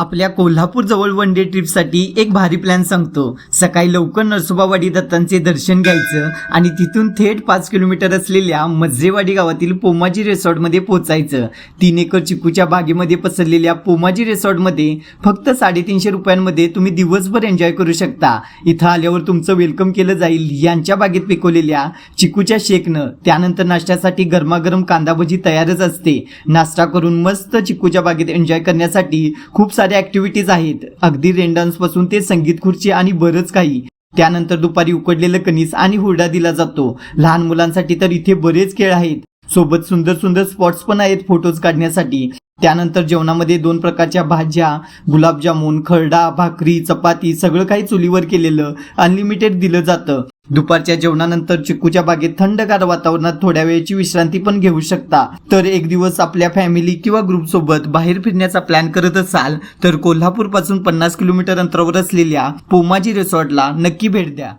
आपल्या कोल्हापूरजवळ one day ट्रिपसाठी एक भारी प्लॅन सांगतो. सकाळी लवकर नरसोबावाडी दत्तांचे दर्शन घ्यायचं आणि तिथून थेट पाच किलोमीटर असलेल्या मज्जेवाडी गावातील पोमाजी रिसॉर्टमध्ये पोचायचं. तीन एकर चिकूच्या बागेमध्ये पसरलेल्या पोमाजी रिसॉर्टमध्ये फक्त साडेतीनशे रुपयांमध्ये तुम्ही दिवसभर एन्जॉय करू शकता. इथं आल्यावर तुमचं वेलकम केलं जाईल. यांच्या बागेत पिकवलेल्या चिकूच्या शेकनं त्यानंतर नाश्त्यासाठी गरमागरम कांदा भजी तयारच असते. नाश्ता करून मस्त चिकूच्या बागेत एन्जॉय करण्यासाठी खूप सारे साऱ्या ऍक्टिव्हिटीज आहेत. अगदी रेंडान्सपासून ते संगीत खुर्ची आणि बरंच काही. त्यानंतर दुपारी उकडलेलं कणीस आणि हुरडा दिला जातो. लहान मुलांसाठी तर इथे बरेच खेळ आहेत. सोबत सुंदर सुंदर स्पॉट्स पण आहेत फोटोज काढण्यासाठी. त्यानंतर जेवणामध्ये दोन प्रकारच्या भाज्या गुलाबजामुन खरडा भाकरी चपाती सगळं काही चुलीवर केलेलं अनलिमिटेड दिलं जातं. दुपारच्या जेवणानंतर चिकूच्या बागेत थंडगार वातावरणात थोड्या वेळची विश्रांती पण घेऊ शकता. तर एक दिवस आपल्या फॅमिली किंवा ग्रुप सोबत बाहेर फिरण्याचा प्लॅन करत असाल तर कोल्हापूरपासून पन्नास किलोमीटर अंतरावर असलेल्या पोमाजी रिसॉर्टला नक्की भेट द्या.